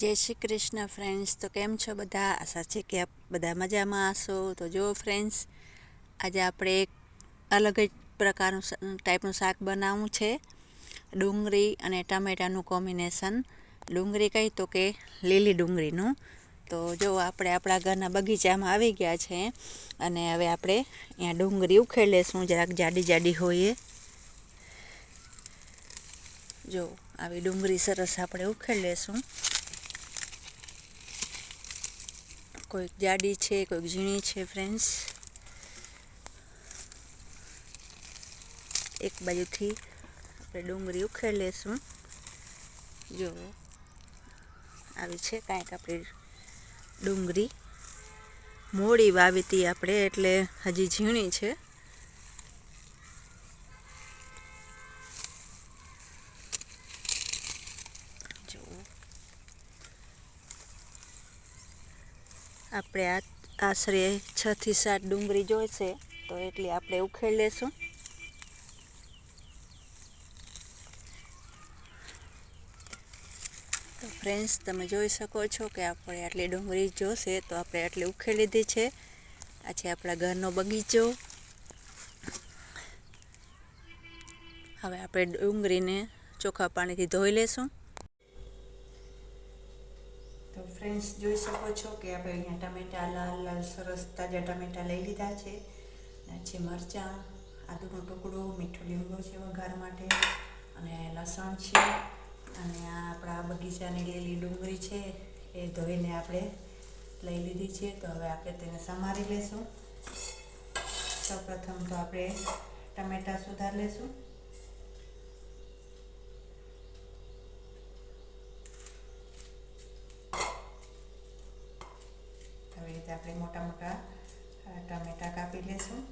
જય શ્રી કૃષ્ણ ફ્રેન્ડ્સ તો કેમ છો બધા? આશા છે કે આપ બધા મજામાં હશો. તો જો ફ્રેન્ડ્સ આજે આપણે એક અલગ જ પ્રકારનું ટાઈપનું શાક બનાવવું છે. ડુંગળી અને ટામેટાનું કોમ્બિનેશન ડુંગળી કહી તો કે લીલી ડુંગળીનું. તો જો આપણે આપણા ઘરના બગીચામાં આવી ગયા છે અને હવે આપણે અહીંયા ડુંગળી ઉખેડ લેશું જરાક જાડી જાડી હોઈએ. જો, આવી ડુંગળી સરસ આપણે ઉખેડ લેશું કોઈક જાડી છે કોઈક ઝીણી છે ફ્રેન્ડ્સ એક બાજુથી આપણે ડુંગળી ઉખેડ લેશું જો, આવી છે કાંઈક આપણી ડુંગળી. મોડી વાવી હતી આપણે, એટલે હજી ઝીણી છે જો આપણે આ આશરે છ થી સાત ડુંગળી જોઈશે, તો એટલી આપણે ઉખેડી લેશું. તો ફ્રેન્ડ્સ તમે જોઈ શકો છો કે આપણે આટલી ડુંગળી જોશે, તો આપણે આટલી ઉખેડી લીધી છે. આ છે આપણા ઘરનો બગીચો. હવે આપણે ડુંગળીને ચોખ્ખા પાણીથી ધોઈ લેશું તો ફ્રેન્ડ્સ જોઈ શકો છો કે આપણે અહીંયા ટમેટા લાલ લાલ સરસ તાજા ટમેટા લઈ લીધા છે. છે મરચાં, આદુનો ટુકડો, મીઠો લીંબો છે વઘાર માટે. અને લસણ છે. અને આ આપણા બગીચાની લીલી ડુંગળી છે, એ ધોઈને આપણે લઈ લીધી છે. તો હવે આપણે તેને સમારી લેશું. સૌપ્રથમ તો આપણે ટમેટા સુધાર લેશું આવી રીતે આપણે મોટા મોટા ટામેટાં કાપી લેશું.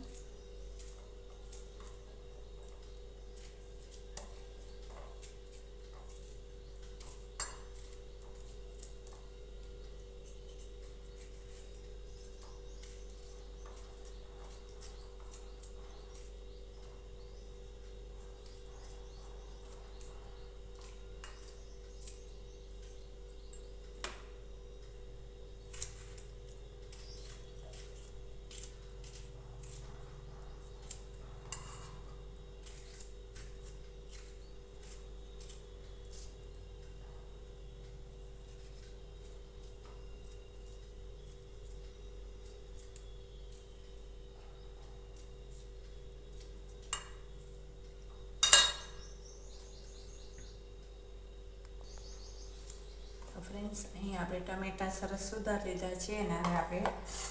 ફ્રેન્ડ્સ અહીં આપણે ટમેટાં સરસ સુધાર લીધા છે અને હવે આપણે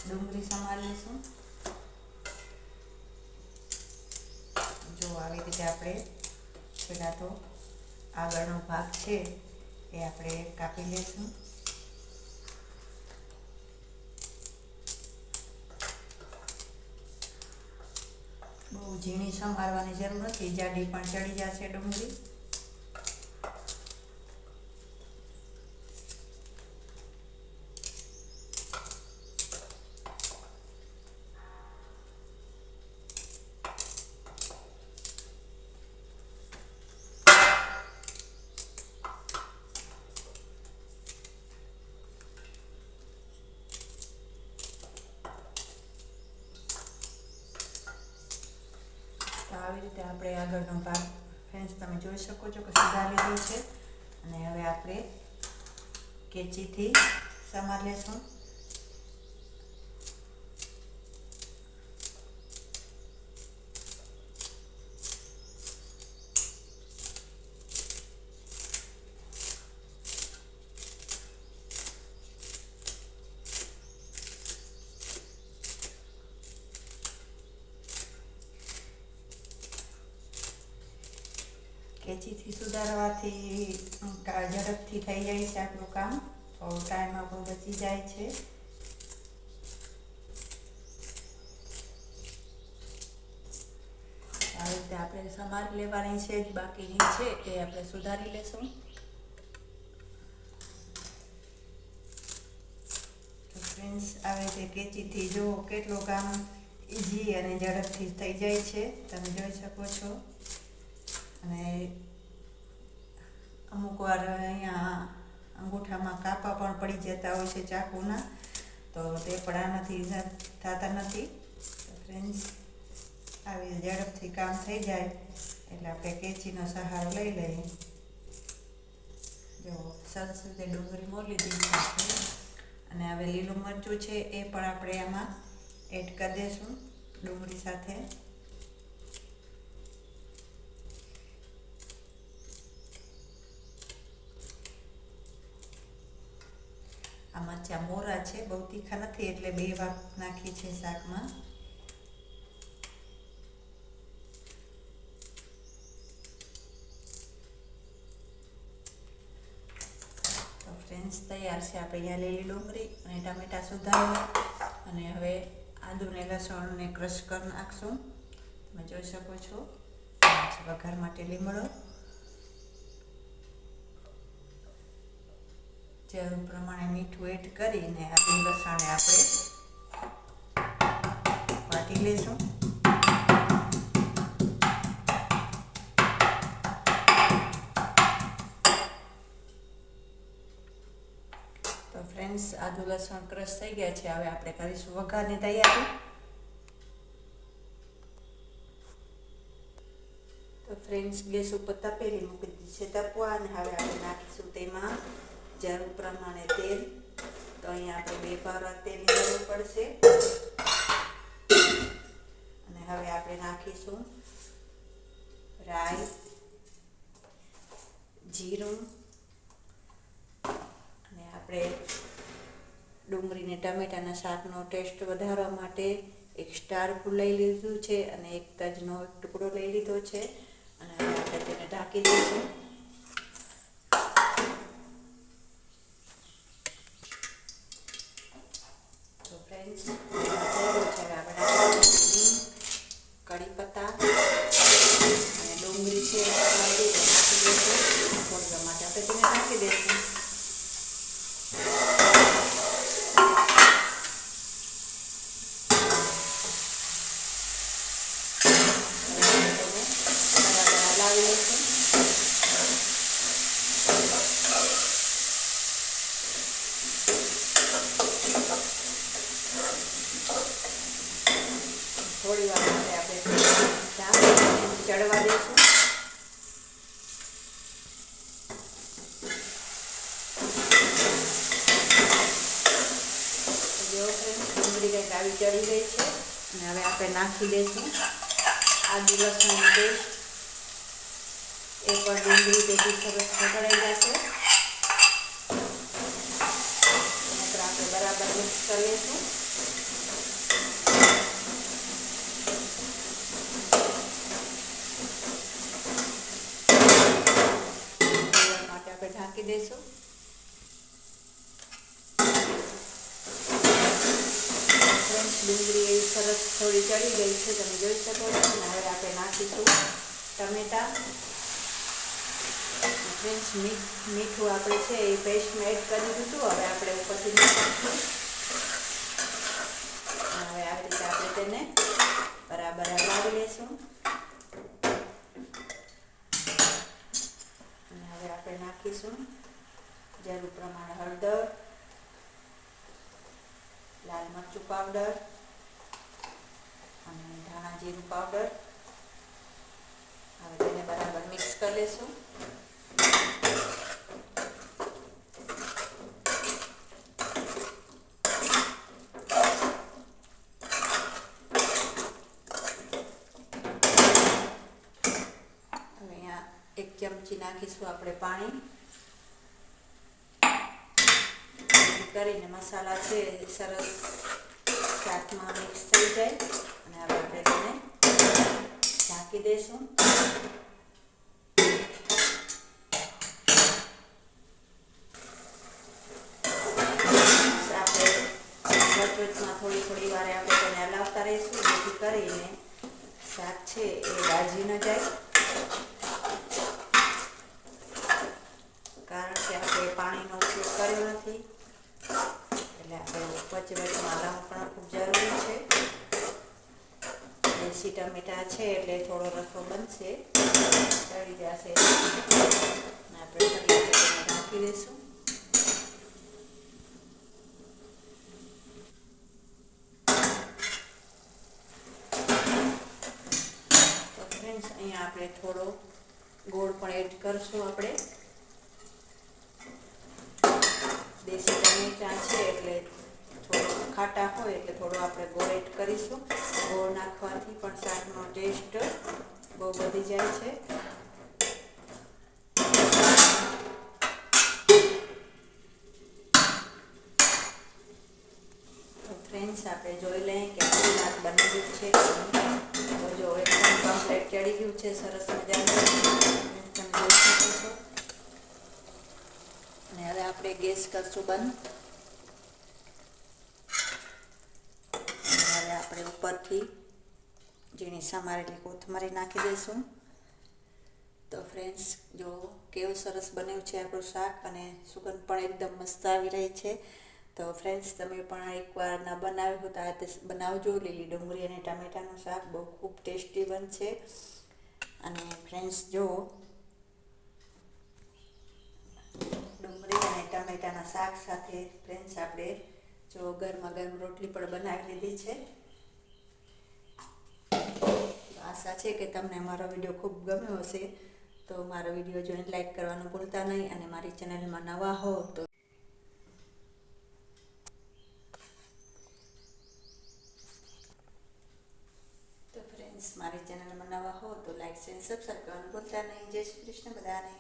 ડુંગળી સમારી લઈશું જો આવી રીતે આપણે પહેલાં તો આગળનો ભાગ છે એ આપણે કાપી લઈશું. બહુ ઝીણી સંભાળવાની જરૂર નથી, જાડી પણ ચડી જશે ડુંગળી તો આવી રીતે આપણે આગળનો ભાગ ફ્રેન્ડ્સ તમે જોઈ શકો છો કે સુધાર લીધો છે. અને હવે આપણે કેચીથી સમાર લેશું. કેચીથી સુધારવાથી ઝડપથી થઈ જાય છે આપણું કામ. તો ટાઈમ આપણો બચી જાય છે. આવી રીતે આપણે સમારી લેવાની છે જ બાકીની છે એ આપણે સુધારી લેશું. ફ્રેન્ડ્સ આવી રીતે કેચીથી જુઓ કેટલું કામ ઇઝી અને ઝડપથી થઈ જાય છે. તમે જોઈ શકો છો. અને અમુક વાર અહીંયા અંગૂઠામાં કાપા પણ પડી જતા હોય છે ચાકુના, તો તે પણ આનાથી થતા નથી. ફ્રેન્ડ્સ આવી ઝડપથી કામ થઈ જાય એટલે આપણે કેચીનો સહારો લઈ લઈએ. જો સરસ રીતે ડુંગળી મોલી દીધી છે. અને હવે લીલું મરચું છે એ પણ આપણે આમાં એડ કરી દઈશું ડુંગળી સાથે. આ મરચાં મોરા છે બહુ તીખા નથી, એટલે બે વાપ નાખી છે શાકમાં. ફ્રેન્ડ્સ તૈયાર છે આપણે અહીંયા લીલી ડુંગળી અને ટામેટા સુધારેલા અને હવે આદુ ને લસણને ક્રશ કરી નાખશું. તમે જોઈ શકો છો વઘાર માટે લીમડો. જરૂર પ્રમાણે મીઠું એડ કરીને આદુ લસણને આપણે વાટી લઈશું. તો ફ્રેન્ડ્સ આદુ લસણ ક્રશ થઈ ગયા છે, હવે આપણે કરીશું વઘારની તૈયારી. તો ફ્રેન્ડ્સ ગેસ ઉપર તપેલી મૂકી દીધી છે, તપવા અને હવે આપણે નાખીશું તેમાં જરૂર પ્રમાણે તેલ. તો અહીંયા આપણે બે પાવડા તેલની જરૂર પડશે. અને હવે આપણે નાખીશું રાઈ જીરું, અને આપણે ડુંગળીને ટમેટાના શાકનો ટેસ્ટ વધારવા માટે એક સ્ટાર ફૂલ લઈ લીધું છે અને એક તજનો એક ટુકડો લઈ લીધો છે. અને આપણે તેને ઢાંકી દઈશું. તો ફ્રેન્ડ્સ તૈયાર છે હવે આપણે કઢી પત્તા અને ડુંગળી છે નાખી દઈશું થોડી માટે આપણે તેને નાખી દઈશું લાવી લઈશું થોડી વાર માટે આપણે ઢાંકીને ચડવા દઈશું જો ફ્રેન્ડ ડુંગળી ચડી ગઈ છે. અને હવે આપણે નાખી દઈશું. આદુ લસણ પેસ્ટ. એ પણ ડુંગળી તેથી સરસ પકડાઈ જશે. આપણે બરાબર મિક્સ કરી લઈશું થોડી વાર માટે આપણે ઢાંકી દઈશું ફ્રેન્ડ્સ ડુંગળી એવી સરસ થોડી ચડી ગઈ છે. તમે જોઈ શકો છો. અને હવે આપણે નાખીશું ટમેટા. ફ્રેન્ડ્સ મીઠું આપણે છે એ પેસ્ટમાં એડ કરી દીધું. હવે આપણે ઉપરથી નાખીશું. હવે આ રીતે આપણે તેને બરાબર હલાવી લઈશું અને હવે આપણે નાખીશું જરૂર પ્રમાણે હળદર, લાલ મરચું પાવડર. અને ધાણા જીરું પાવડર હવે તેને બરાબર મિક્સ કરી લઈશું એક ચમચી નાખીશું આપણે પાણી. કરીને મસાલા છે સરસ શાકમાં મિક્સ થઈ જાય. અને હવે આપણે તેને ઢાંકી દઈશું વચવચમાં થોડી થોડી વારે આપણે તેને હલાવતા રહીશું. જેથી કરીને શાક છે એ દાજી ન જાય. કારણ કે આપણે પાણીનો ઉપયોગ કર્યો નથી. એટલે આપણે વચ્ચે વચ્ચેમાં હલાવવું પણ ખૂબ જરૂરી છે. દેશી ટમેટા છે એટલે થોડો રસો બનશે. તળી જશે. આપણે નાખી દઈશું. તો ફ્રેન્ડ્સ અહીંયા આપણે થોડો ગોળ પણ એડ કરશું આપણે. દેશી ટમેટા છે એટલે ખાટા હોય એટલે થોડું આપણે ગોળ કરીશું. ગોળ નાખવાથી પણ શાકનો ટેસ્ટ બહુ વધી જાય છે. તો ફ્રેન્ડ્સ આપણે જોઈ લઈએ કે આપણું શાક બની ગયું છે. જો એકદમ કમ્પ્લેટ ચડી ગયું છે, સરસ મજાનું. તમે જોઈ શકો છો. અને હવે આપણે ગેસ કરશું બંધ અને હવે આપણે ઉપરથી ઝીણી સમારેલી કોથમરી નાખી દઈશું. તો ફ્રેન્ડ્સ જો કેવું સરસ બન્યું છે આપણું શાક અને સુગંધ પણ એકદમ મસ્ત આવી રહી છે. તો ફ્રેન્ડ્સ તમે પણ એકવાર ના બનાવ્યું હોય તો આ બનાવજો. લીલી ડુંગળી અને ટામેટાનું શાક બહુ ખૂબ ટેસ્ટી બનશે. અને ફ્રેન્ડ્સ જો ડુંગળી અને ટામેટાના શાક સાથે ફ્રેન્ડ્સ આપણે જો ગરમા ગરમ રોટલી પણ બનાવી લીધી છે. આશા છે કે તમને મારો વીડિયો ખૂબ ગમ્યો હશે. તો મારો વીડિયો જોઈને લાઈક કરવાનું ભૂલતા નહીં અને મારી ચેનલમાં નવા હો તો ફ્રેન્ડ્સ મારી ચેનલમાં નવા હો તો લાઈક શેર સબસ્ક્રાઈબ કરવાનું ભૂલતા નહીં. જય શ્રી કૃષ્ણ બધાને.